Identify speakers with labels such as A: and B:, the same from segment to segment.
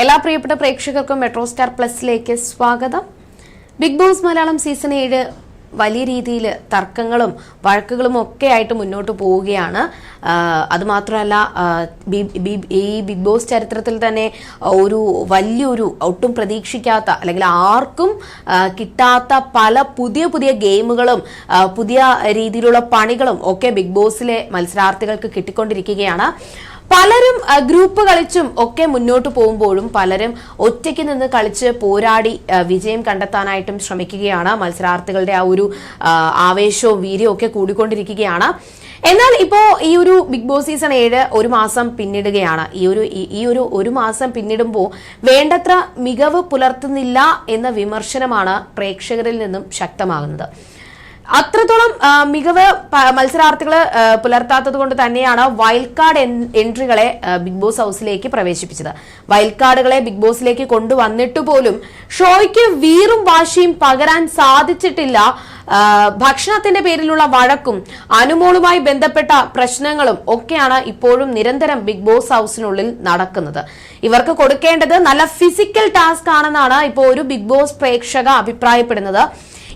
A: എല്ലാ പ്രിയപ്പെട്ട പ്രേക്ഷകർക്കും മെട്രോ സ്റ്റാർ പ്ലസിലേക്ക് സ്വാഗതം. ബിഗ് ബോസ് മലയാളം സീസൺ ഏഴ് വലിയ രീതിയിൽ തർക്കങ്ങളും വഴക്കുകളും ഒക്കെ ആയിട്ട് മുന്നോട്ട് പോവുകയാണ്. അതുമാത്രമല്ല ഈ ബിഗ് ബോസ് ചരിത്രത്തിൽ തന്നെ ഒരു വലിയൊരു ഒട്ടും പ്രതീക്ഷിക്കാത്ത അല്ലെങ്കിൽ ആർക്കും കിട്ടാത്ത പല പുതിയ പുതിയ ഗെയിമുകളും പുതിയ രീതിയിലുള്ള പണികളും ഒക്കെ ബിഗ് ബോസിലെ മത്സരാർത്ഥികൾക്ക് കിട്ടിക്കൊണ്ടിരിക്കുകയാണ്. പലരും ഗ്രൂപ്പ് കളിച്ചും ഒക്കെ മുന്നോട്ട് പോകുമ്പോഴും പലരും ഒറ്റയ്ക്ക് നിന്ന് കളിച്ച് പോരാടി വിജയം കണ്ടെത്താനായിട്ടും ശ്രമിക്കുകയാണ്. മത്സരാർത്ഥികളുടെ ആ ഒരു ആവേശവും വീര്യവും ഒക്കെ കൂടിക്കൊണ്ടിരിക്കുകയാണ്. എന്നാൽ ഇപ്പോ ഈ ഒരു ബിഗ് ബോസ് സീസൺ ഏഴ് ഒരു മാസം പിന്നിടുകയാണ്. ഈ ഒരു ഈ ഒരു ഒരു മാസം പിന്നിടുമ്പോൾ വേണ്ടത്ര മികവ് പുലർത്തുന്നില്ല എന്ന വിമർശനമാണ് പ്രേക്ഷകരിൽ നിന്നും ശക്തമാകുന്നത്. അത്രത്തോളം മികവ് മത്സരാർത്ഥികൾ പുലർത്താത്തത് കൊണ്ട് തന്നെയാണ് വൈൽഡ് കാർഡ് എൻട്രികളെ ബിഗ് ബോസ് ഹൗസിലേക്ക് പ്രവേശിപ്പിച്ചത്. വൈൽഡ് കാർഡുകളെ ബിഗ് ബോസിലേക്ക് കൊണ്ടുവന്നിട്ട് പോലും ഷോയ്ക്ക് വീറും വാശിയും പകരാൻ സാധിച്ചിട്ടില്ല. ഭക്ഷണത്തിന്റെ പേരിലുള്ള വഴക്കും അനുമോളുമായി ബന്ധപ്പെട്ട പ്രശ്നങ്ങളും ഒക്കെയാണ് ഇപ്പോഴും നിരന്തരം ബിഗ് ബോസ് ഹൗസിനുള്ളിൽ നടക്കുന്നത്. ഇവർക്ക് കൊടുക്കേണ്ടത് നല്ല ഫിസിക്കൽ ടാസ്ക് ആണെന്നാണ് ഇപ്പോൾ ഒരു ബിഗ് ബോസ് പ്രേക്ഷക അഭിപ്രായപ്പെടുന്നത്.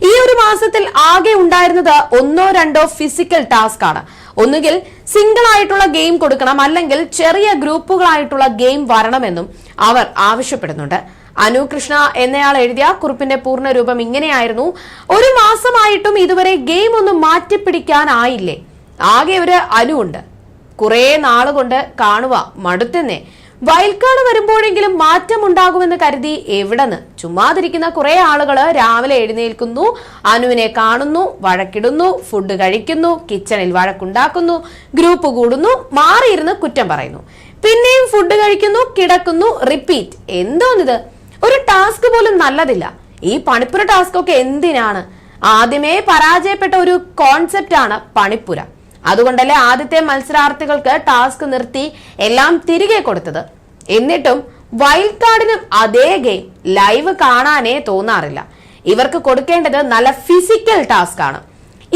A: ഈ ഒരു മാസത്തിൽ ആകെ ഉണ്ടായിരുന്നത് ഒന്നോ രണ്ടോ ഫിസിക്കൽ ടാസ്ക് ആണ്. ഒന്നുകിൽ സിംഗിൾ ആയിട്ടുള്ള ഗെയിം കൊടുക്കണം അല്ലെങ്കിൽ ചെറിയ ഗ്രൂപ്പുകളായിട്ടുള്ള ഗെയിം വരണമെന്നും അവർ ആവശ്യപ്പെടുന്നുണ്ട്. അനു കൃഷ്ണ എന്നയാൾ എഴുതിയ കുറിപ്പിന്റെ പൂർണ രൂപം ഇങ്ങനെയായിരുന്നു. ഒരു മാസമായിട്ടും ഇതുവരെ ഗെയിം ഒന്നും മാറ്റിപ്പിടിക്കാനായില്ലേ? ആകെ ഒരു അനു ഉണ്ട്. കുറെ നാളുകൊണ്ട് കാണുക മടുത്തെന്നേ. കാർഡ് വരുമ്പോഴെങ്കിലും മാറ്റം ഉണ്ടാകുമെന്ന് കരുതി എവിടെന്ന്. ചുമ്മാതിരിക്കുന്ന കുറെ ആളുകൾ രാവിലെ എഴുന്നേൽക്കുന്നു അനുവിനെ കാണുന്നു വഴക്കിടുന്നു ഫുഡ് കഴിക്കുന്നു കിച്ചണിൽ വഴക്കുണ്ടാക്കുന്നു ഗ്രൂപ്പ് കൂടുന്നു മാറിയിരുന്ന് കുറ്റം പറയുന്നു. പിന്നെയും ഫുഡ് കഴിക്കുന്നു കിടക്കുന്നു റിപ്പീറ്റ് എന്തോന്നിത്? ഒരു ടാസ്ക് പോലും നല്ലതില്ല. ഈ പണിപ്പുര ടാസ്ക് ഒക്കെ എന്തിനാണ്? ആദ്യമേ പരാജയപ്പെട്ട ഒരു കോൺസെപ്റ്റ് ആണ് പണിപ്പുര. അതുകൊണ്ടല്ലേ ആദ്യത്തെ മത്സരാർത്ഥികൾക്ക് ടാസ്ക് നിർത്തി എല്ലാം തിരികെ കൊടുത്തത്. എന്നിട്ടും വൈൽഡ് കാർഡിനും അതേ ഗെയിം ലൈവ് കാണാനേ തോന്നാറില്ല. ഇവർക്ക് കൊടുക്കേണ്ടത് നല്ല ഫിസിക്കൽ ടാസ്ക് ആണ്.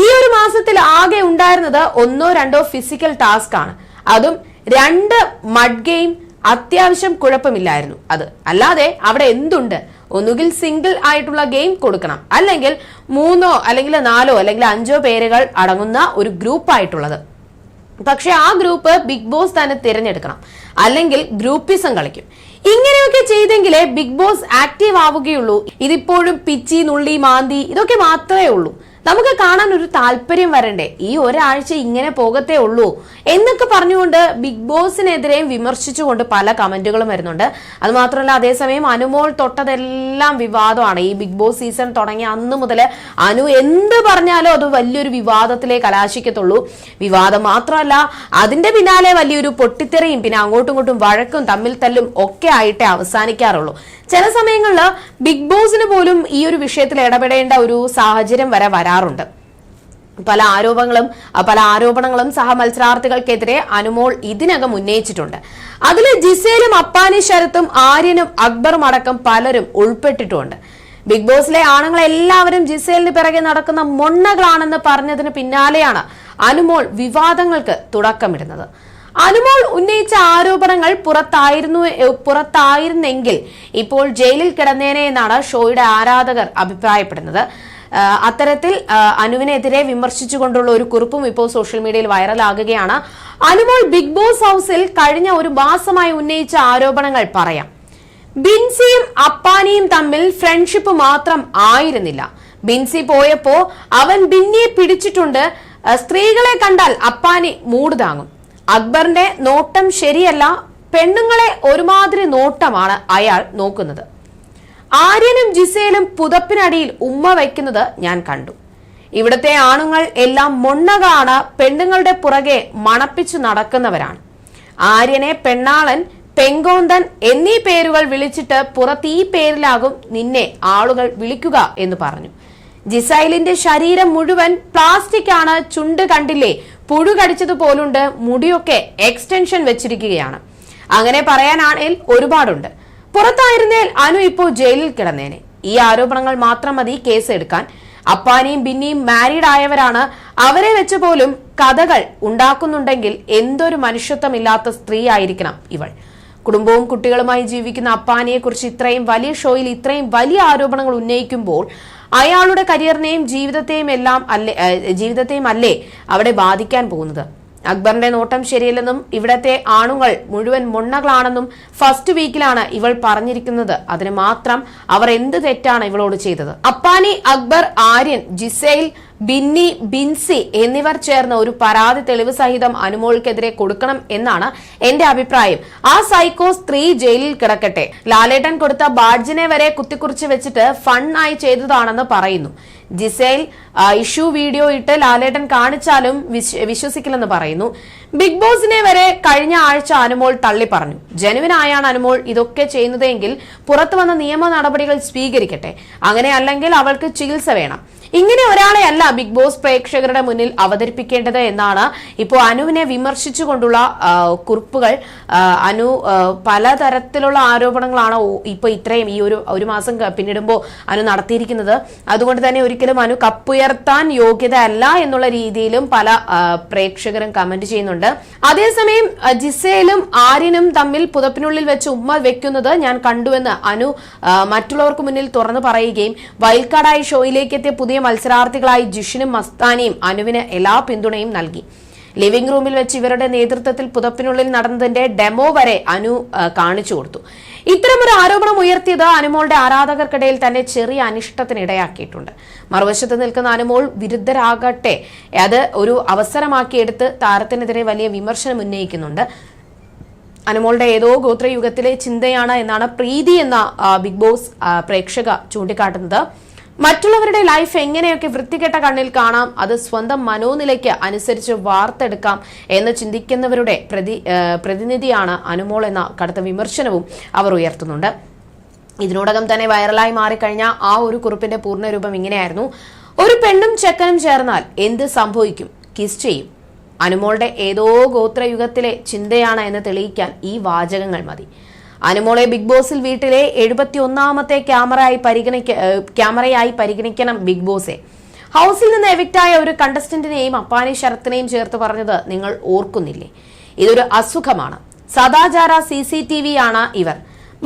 A: ഈ ഒരു മാസത്തിൽ ആകെ ഉണ്ടായിരുന്നത് ഒന്നോ രണ്ടോ ഫിസിക്കൽ ടാസ്ക് ആണ്. അതും രണ്ട് മഡ് ഗെയിം അത്യാവശ്യം കുഴപ്പമില്ലായിരുന്നു. അത് അല്ലാതെ അവിടെ എന്തുണ്ട്? ഒന്നുകിൽ സിംഗിൾ ആയിട്ടുള്ള ഗെയിം കൊടുക്കണം. അല്ലെങ്കിൽ മൂന്നോ അല്ലെങ്കിൽ നാലോ അല്ലെങ്കിൽ അഞ്ചോ പേരുകൾ അടങ്ങുന്ന ഒരു ഗ്രൂപ്പ് ആയിട്ടുള്ളത്. പക്ഷെ ആ ഗ്രൂപ്പ് ബിഗ് ബോസ് തന്നെ തിരഞ്ഞെടുക്കണം. അല്ലെങ്കിൽ ഗ്രൂപ്പിസം കളിക്കും. ഇങ്ങനെയൊക്കെ ചെയ്തെങ്കിലേ ബിഗ് ബോസ് ആക്റ്റീവ് ആവുകയുള്ളൂ. ഇതിപ്പോഴും പിച്ചി നുള്ളി മാന്തി ഇതൊക്കെ മാത്രമേ ഉള്ളൂ. നമുക്ക് കാണാൻ ഒരു താല്പര്യം വരണ്ടേ? ഈ ഒരാഴ്ച ഇങ്ങനെ പോകത്തേ ഉള്ളൂ. എന്നൊക്കെ പറഞ്ഞുകൊണ്ട് ബിഗ് ബോസിനെതിരെയും വിമർശിച്ചുകൊണ്ട് പല കമന്റുകളും വരുന്നുണ്ട്. അതുമാത്രമല്ല അതേസമയം അനുമോൾ തൊട്ടതെല്ലാം വിവാദമാണ്. ഈ ബിഗ് ബോസ് സീസൺ തുടങ്ങിയ അന്ന് മുതൽ അനു എന്ത് പറഞ്ഞാലും അത് വലിയൊരു വിവാദത്തിലേ കലാശിക്കത്തുള്ളൂ. വിവാദം മാത്രമല്ല അതിന്റെ പിന്നാലെ വലിയൊരു പൊട്ടിത്തെറിയും പിന്നെ അങ്ങോട്ടും ഇങ്ങോട്ടും വഴക്കും തമ്മിൽ തല്ലും ഒക്കെ ആയിട്ടേ അവസാനിക്കാറുള്ളൂ. ചില സമയങ്ങളിൽ ബിഗ് ബോസിന് പോലും ഈ ഒരു വിഷയത്തിൽ ഇടപെടേണ്ട ഒരു സാഹചര്യം വരെ വരാറുണ്ട്. പല ആരോപണങ്ങളും പല ആരോപണങ്ങളും സഹ മത്സരാർത്ഥികൾക്കെതിരെ അനുമോൾ ഇതിനകം ഉന്നയിച്ചിട്ടുണ്ട്. അതിൽ ജിസേലും അപ്പാനി ശരത്തും ആര്യനും അക്ബറും അടക്കം പലരും ഉൾപ്പെട്ടിട്ടുണ്ട്. ബിഗ് ബോസിലെ ആണുങ്ങൾ എല്ലാവരും ജിസേലിന് പിറകെ നടക്കുന്ന മൊണ്ണകളാണെന്ന് പറഞ്ഞതിന് പിന്നാലെയാണ് അനുമോൾ വിവാദങ്ങൾക്ക് തുടക്കമിടുന്നത്. അനുമോൾ ഉന്നയിച്ച ആരോപണങ്ങൾ പുറത്തായിരുന്നു പുറത്തായിരുന്നെങ്കിൽ ഇപ്പോൾ ജയിലിൽ കിടന്നേനെ എന്നാണ് ഷോയുടെ ആരാധകർ അഭിപ്രായപ്പെടുന്നത്. അത്തരത്തിൽ അനുവിനെതിരെ വിമർശിച്ചുകൊണ്ടുള്ള ഒരു കുറിപ്പും ഇപ്പോൾ സോഷ്യൽ മീഡിയയിൽ വൈറലാകുകയാണ്. അനുമോൾ ബിഗ് ബോസ് ഹൗസിൽ കഴിഞ്ഞ ഒരു മാസമായി ഉന്നയിച്ച ആരോപണങ്ങൾ പറയാം. ബിൻസിയും അപ്പാനിയും തമ്മിൽ ഫ്രണ്ട്ഷിപ്പ് മാത്രം ആയിരുന്നില്ല. ബിൻസി പോയപ്പോ അവൻ ബിന്നിയെ പിടിച്ചിട്ടുണ്ട്. സ്ത്രീകളെ കണ്ടാൽ അപ്പാനി മൂട് താങ്ങും. അക്ബറിന്റെ നോട്ടം ശരിയല്ല പെണ്ണുങ്ങളെ ഒരുമാതിരി നോട്ടമാണ് അയാൾ നോക്കുന്നത്. ആര്യനും ജിസയിലും പുതപ്പിനടിയിൽ ഉമ്മ വയ്ക്കുന്നത് ഞാൻ കണ്ടു. ഇവിടത്തെ ആണുങ്ങൾ എല്ലാം മൊണ്ണകാണ് പെണ്ണുങ്ങളുടെ പുറകെ മണപ്പിച്ചു നടക്കുന്നവരാണ്. ആര്യനെ പെണ്ണാളൻ പെങ്കോന്തൻ എന്നീ പേരുകൾ വിളിച്ചിട്ട് പുറത്ത് ഈ പേരിലാകും നിന്നെ ആളുകൾ വിളിക്കുക എന്ന് പറഞ്ഞു. ജിസൈലിന്റെ ശരീരം മുഴുവൻ പ്ലാസ്റ്റിക് ആണ് ചുണ്ട് കണ്ടില്ലേ? പുഴു കടിച്ചതുപോലുണ്ട് മുടിയൊക്കെ എക്സ്റ്റൻഷൻ വെച്ചിരിക്കുകയാണ്. അങ്ങനെ പറയാനാണെങ്കിൽ ഒരുപാടുണ്ട്. പുറത്തായിരുന്നേൽ അനു ഇപ്പോൾ ജയിലിൽ കിടന്നേനെ. ഈ ആരോപണങ്ങൾ മാത്രം മതി കേസ് എടുക്കാൻ. അപ്പാനിയും ബിന്നിയും മാരീഡ് ആയവരാണ്. അവരെ വെച്ച് പോലും കഥകൾ ഉണ്ടാക്കുന്നുണ്ടെങ്കിൽ എന്തൊരു മനുഷ്യത്വമില്ലാത്ത സ്ത്രീ ആയിരിക്കണം ഇവൾ. കുടുംബവും കുട്ടികളുമായി ജീവിക്കുന്ന അപ്പാനിയെക്കുറിച്ച് ഇത്രയും വലിയ ഷോയിൽ ഇത്രയും വലിയ ആരോപണങ്ങൾ ഉന്നയിക്കുമ്പോൾ അയാളുടെ കരിയറിനെയും ജീവിതത്തെയും എല്ലാം അല്ലേ ജീവിതത്തെയും അല്ലേ അവിടെ ബാധിക്കാൻ പോകുന്നത്? അക്ബറിന്റെ നോട്ടം ശരിയല്ലെന്നും ഇവിടത്തെ ആണുങ്ങൾ മുഴുവൻ മുണ്ണകളാണെന്നും ഫസ്റ്റ് വീക്കിലാണ് ഇവൾ പറഞ്ഞിരിക്കുന്നത്. അതിന് മാത്രം അവർ എന്ത് തെറ്റാണ് ഇവളോട് ചെയ്തത്? അപ്പാനി അക്ബർ ആര്യൻ ജിസൈൽ ബിന്നി ബിൻസി എന്നിവർ ചേർന്ന് ഒരു പരാതി തെളിവ് സഹിതം അനുമോൾക്കെതിരെ കൊടുക്കണം എന്നാണ് എന്റെ അഭിപ്രായം. ആ സൈക്കോ സ്ത്രീ ജയിലിൽ കിടക്കട്ടെ. ലാലേട്ടൻ കൊടുത്ത ബാഡ്ജിനെ വരെ കുത്തിക്കുറിച്ച് വെച്ചിട്ട് ഫണ്ണായി ചെയ്തതാണെന്ന് പറയുന്നു. ജിസൈൽ ഇഷ്യൂ വീഡിയോ ഇട്ട് ലാലേട്ടൻ കാണിച്ചാലും വിശ്വ- വിശ്വസിക്കില്ലെന്ന് പറയുന്നു. ബിഗ് ബോസിനെ വരെ കഴിഞ്ഞ ആഴ്ച അനുമോൾ തള്ളി പറഞ്ഞു. ജനുവിനായാണ് അനുമോൾ ഇതൊക്കെ ചെയ്യുന്നതെങ്കിൽ പുറത്തു വന്ന നിയമ നടപടികൾ സ്വീകരിക്കട്ടെ. അങ്ങനെ അല്ലെങ്കിൽ അവൾക്ക് ചികിത്സ വേണം. ഇങ്ങനെ ഒരാളെ അല്ല ബിഗ് ബോസ് പ്രേക്ഷകരുടെ മുന്നിൽ അവതരിപ്പിക്കേണ്ടത് എന്നാണ് ഇപ്പോൾ അനുവിനെ വിമർശിച്ചുകൊണ്ടുള്ള കുറിപ്പുകൾ. അനു പലതരത്തിലുള്ള ആരോപണങ്ങളാണ് ഇപ്പോൾ ഇപ്പൊ ഇത്രയും ഈ ഒരു ഒരു മാസം പിന്നിടുമ്പോൾ അനു നടത്തിയിരിക്കുന്നത്. അതുകൊണ്ട് തന്നെ ഒരിക്കലും അനു കപ്പുയർത്താൻ യോഗ്യത അല്ല എന്നുള്ള രീതിയിലും പല പ്രേക്ഷകരും കമന്റ് ചെയ്യുന്നുണ്ട്. അതേസമയം ജിസയിലും ആര്യനും തമ്മിൽ പുതപ്പിനുള്ളിൽ വെച്ച് ഉമ്മ വെക്കുന്നത് ഞാൻ കണ്ടുവെന്ന് അനു മറ്റുള്ളവർക്ക് മുന്നിൽ തുറന്നു പറയുകയും വൈൽഡ് ഷോയിലേക്ക് എത്തിയ പുതിയ മത്സരാർത്ഥികളായി ജിഷിനും മസ്താനിയും അനുവിന് എല്ലാ പിന്തുണയും നൽകി. ലിവിംഗ് റൂമിൽ വെച്ച് ഇവരുടെ നേതൃത്വത്തിൽ പുതപ്പിനുള്ളിൽ നടന്നതിന്റെ ഡെമോ വരെ അനു കാണിച്ചു കൊടുത്തു. ഇത്തരമൊരു ആരോപണം ഉയർത്തിയത് അനുമോളുടെ ആരാധകർക്കിടയിൽ തന്നെ ചെറിയ അനിഷ്ടത്തിന് ഇടയാക്കിയിട്ടുണ്ട്. മറുവശത്ത് നിൽക്കുന്ന അനുമോൾ വിരുദ്ധരാകട്ടെ. അത് ഒരു അവസരമാക്കിയെടുത്ത് താരത്തിനെതിരെ വലിയ വിമർശനം ഉന്നയിക്കുന്നുണ്ട്. അനുമോളുടെ ഏതോ ഗോത്രയുഗത്തിലെ ചിന്തയാണ് എന്നാണ് പ്രീതി എന്ന ബിഗ് ബോസ് പ്രേക്ഷക ചൂണ്ടിക്കാട്ടുന്നത്. മറ്റുള്ളവരുടെ ലൈഫ് എങ്ങനെയൊക്കെ വൃത്തികെട്ട കണ്ണിൽ കാണാം അത് സ്വന്തം മനോനിലയ്ക്ക് അനുസരിച്ച് വാർത്തെടുക്കാം എന്ന് ചിന്തിക്കുന്നവരുടെ പ്രതി പ്രതിനിധിയാണ് അനുമോൾ എന്ന കടുത്ത വിമർശനവും അവർ ഉയർത്തുന്നുണ്ട്. ഇതിനോടകം തന്നെ വൈറലായി മാറിക്കഴിഞ്ഞ ആ ഒരു കുറിപ്പിന്റെ പൂർണരൂപം ഇങ്ങനെയായിരുന്നു. ഒരു പെണ്ണും ചെക്കനും ചേർന്നാൽ എന്ത് സംഭവിക്കും? കിസ് ചെയ്യും. അനുമോളുടെ ഏതോ ഗോത്രയുഗത്തിലെ ചിന്തയാണ് എന്ന് തെളിയിക്കാൻ ഈ വാചകങ്ങൾ മതി. അനുമോളെ ബിഗ് ബോസിൽ വീട്ടിലെ എഴുപത്തി ഒന്നാമത്തെ ക്യാമറയായി പരിഗണിക്ക ക്യാമറയായി പരിഗണിക്കണം ബിഗ് ബോസെ. ഹൗസിൽ നിന്ന് എവിക്റ്റായ ഒരു കണ്ടസ്റ്റന്റിനെയും അപ്പാനി ശരത്തിനെയും ചേർത്ത് പറഞ്ഞത് നിങ്ങൾ ഓർക്കുന്നില്ലേ? ഇതൊരു അസുഖമാണ്. സദാചാര സി സി ടി വി ആണ് ഇവർ.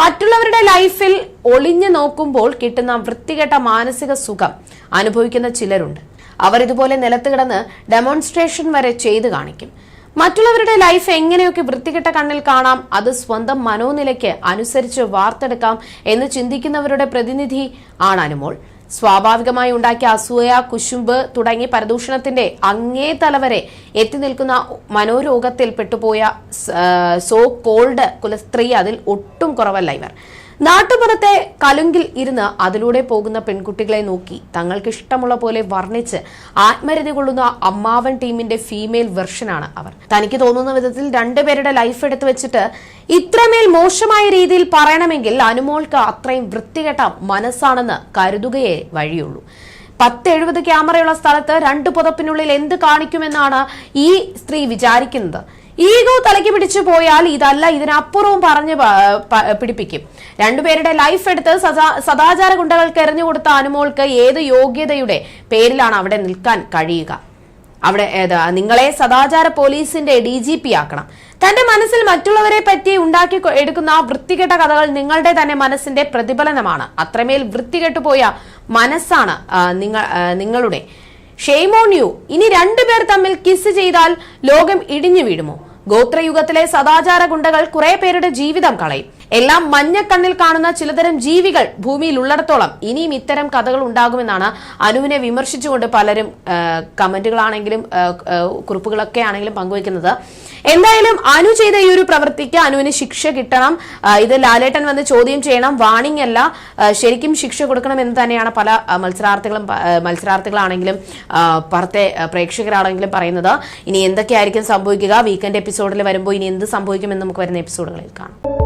A: മറ്റുള്ളവരുടെ ലൈഫിൽ ഒളിഞ്ഞു നോക്കുമ്പോൾ കിട്ടുന്ന വൃത്തികെട്ട മാനസിക സുഖം അനുഭവിക്കുന്ന ചിലരുണ്ട്. അവർ ഇതുപോലെ നിലത്ത് കിടന്ന് ഡെമോൺസ്ട്രേഷൻ വരെ ചെയ്തു കാണിക്കും. മറ്റുള്ളവരുടെ ലൈഫ് എങ്ങനെയൊക്കെ വൃത്തികെട്ട കണ്ണിൽ കാണാം അത് സ്വന്തം മനോനിലയ്ക്ക് അനുസരിച്ച് വാർത്തെടുക്കാം എന്ന് ചിന്തിക്കുന്നവരുടെ പ്രതിനിധി ആണ് അനുമോൾ സ്വാഭാവികമായി ഉണ്ടാക്കിയ അസൂയ കുശുമ്പ് തുടങ്ങി പരദൂഷണത്തിന്റെ അങ്ങേ തലവരെ എത്തി നിൽക്കുന്ന മനോരോഗത്തിൽ പെട്ടുപോയ സോ കോൾഡ് കുലസ്ത്രീ അതിൽ ഒട്ടും കുറവല്ല ഇവർ. നാട്ടുപുറത്തെ കലുങ്കിൽ ഇരുന്ന് അതിലൂടെ പോകുന്ന പെൺകുട്ടികളെ നോക്കി തങ്ങൾക്ക് ഇഷ്ടമുള്ള പോലെ വർണിച്ച് ആത്മരതി കൊള്ളുന്ന അമ്മാവൻ ടീമിന്റെ ഫീമെയിൽ വെർഷനാണ് അവർ. തനിക്ക് തോന്നുന്ന വിധത്തിൽ രണ്ടുപേരുടെ ലൈഫ് എടുത്തു വെച്ചിട്ട് ഇത്രമേൽ മോശമായ രീതിയിൽ പറയണമെങ്കിൽ അനുമോൾക്ക് അത്രയും വൃത്തികെട്ട മനസ്സാണെന്ന് കരുതുകയേ വഴിയുള്ളൂ. പത്ത് എഴുപത് ക്യാമറയുള്ള സ്ഥലത്ത് രണ്ട് പുതപ്പിനുള്ളിൽ എന്ത് കാണിക്കുമെന്നാണ് ഈ സ്ത്രീ വിചാരിക്കുന്നത്. ഈഗോ തലയ്ക്ക് പിടിച്ചു പോയാൽ ഇതല്ല ഇതിനപ്പുറവും പറഞ്ഞ് പിടിപ്പിക്കും. രണ്ടുപേരുടെ ലൈഫ് എടുത്ത് സദാ- സദാചാര ഗുണ്ടകൾക്ക് എറിഞ്ഞു കൊടുത്ത അനുമോൾക്ക് ഏത് യോഗ്യതയുടെ പേരിലാണ് അവിടെ നിൽക്കാൻ കഴിയുക? അവിടെ നിങ്ങളെ സദാചാര പോലീസിന്റെ ഡി ജി പി ആക്കണം. തന്റെ മനസ്സിൽ മറ്റുള്ളവരെ പറ്റി ഉണ്ടാക്കി എടുക്കുന്ന വൃത്തികെട്ട കഥകൾ നിങ്ങളുടെ തന്നെ മനസ്സിന്റെ പ്രതിഫലനമാണ്. അത്രമേൽ വൃത്തികെട്ടുപോയ മനസ്സാണ് നിങ്ങൾ നിങ്ങളുടെ. ഷെയ്മോൺ യു ഇനി രണ്ടുപേർ തമ്മിൽ കിസ് ചെയ്താൽ ലോകം ഇടിഞ്ഞു വീഴുമോ? ഗോത്രയുഗത്തിലെ സദാചാര ഗുണ്ടകൾ കുറെ പേരുടെ ജീവിതം കളയും. എല്ലാം മഞ്ഞക്കണ്ണിൽ കാണുന്ന ചിലതരം ജീവികൾ ഭൂമിയിൽ ഉള്ളിടത്തോളം. ഇനിയും ഇത്തരം കഥകൾ ഉണ്ടാകുമെന്നാണ് അനുവിനെ വിമർശിച്ചുകൊണ്ട് പലരും കമന്റുകളാണെങ്കിലും കുറിപ്പുകളൊക്കെ ആണെങ്കിലും പങ്കുവയ്ക്കുന്നത്. എന്തായാലും അനു ചെയ്ത ഈ ഒരു പ്രവൃത്തിക്ക് അനുവിന് ശിക്ഷ കിട്ടണം. ഇത് ലാലേട്ടൻ വന്ന് ചോദ്യം ചെയ്യണം. വാണിംഗ് അല്ല ശരിക്കും ശിക്ഷ കൊടുക്കണം എന്ന് തന്നെയാണ് പല മത്സരാർത്ഥികളും മത്സരാർത്ഥികളാണെങ്കിലും പുറത്തെ പ്രേക്ഷകരാണെങ്കിലും പറയുന്നത്. ഇനി എന്തൊക്കെയായിരിക്കും സംഭവിക്കുക? വീക്കെൻഡ് എപ്പിസോഡിൽ വരുമ്പോൾ ഇനി എന്ത് സംഭവിക്കുമെന്ന് നമുക്ക് വരുന്ന എപ്പിസോഡുകളിൽ കാണാം.